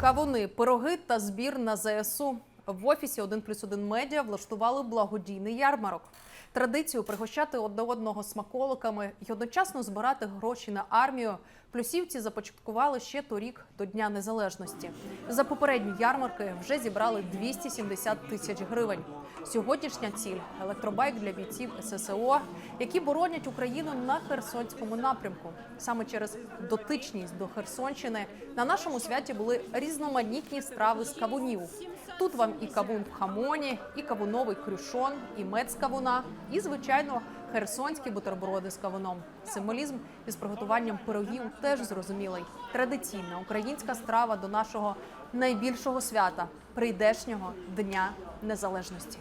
Кавуни, пироги та збір на ЗСУ. В офісі 1 плюс 1 медіа влаштували благодійний ярмарок. Традицію пригощати одне одного смаколиками і одночасно збирати гроші на армію. Плюсівці започаткували ще торік до Дня Незалежності. За попередні ярмарки вже зібрали 270 тисяч гривень. Сьогоднішня ціль електробайк для бійців ССО, які боронять Україну на Херсонському напрямку. Саме через дотичність до Херсонщини на нашому святі були різноманітні страви з кавунів. Тут вам і кавун в хамоні, і кавуновий крюшон, і мед з кавуна, і звичайно херсонські бутерброди з кавуном. Символізм із приготуванням пирогів теж зрозумілий. Традиційна українська страва до нашого найбільшого свята прийдешнього дня незалежності.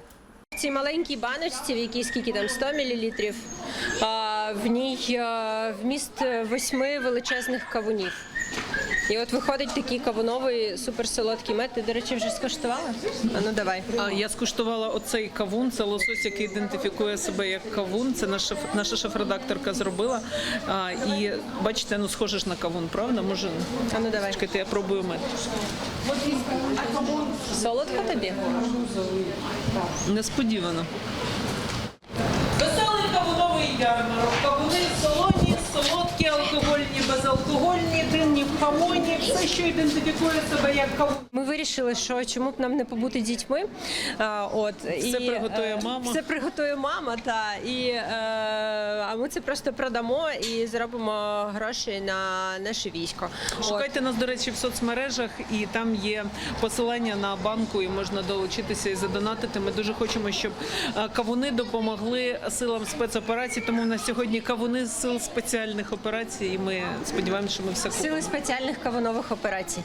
В цій маленькій баночці, в якій скільки там 100 мл, в ній вміст восьми величезних кавунів. І от виходить такий кавуновий суперсолодкий мед. Ти, до речі, вже скуштувала? А ну давай. А я скуштувала оцей кавун. Це лосось, який ідентифікує себе як кавун. Це наша наша шеф-редакторка зробила. А, і бачите, ну схоже ж на кавун, правда? Може, А ну давай. чекайте, я пробую мед. Солодко тобі? Несподівано. Веселий кавуновий ярмарок. Безалкогольні, динні в хамоні. Все, що ідентифікує себе як кавун. Ми вирішили, що чому б нам не побути дітьми. А, от Все приготує е, мама. Все приготує мама, та і е, а ми це просто продамо і зробимо гроші на наше військо. От. Шукайте нас, до речі, в соцмережах, і там є посилання на банку, і можна долучитися і задонатити. Ми дуже хочемо, щоб е, кавуни допомогли силам спецоперацій. Тому в нас сьогодні кавуни з сил спеціальних операцій. І ми сподіваємося, що ми все купимо. Сили спеціальних кавунових операцій.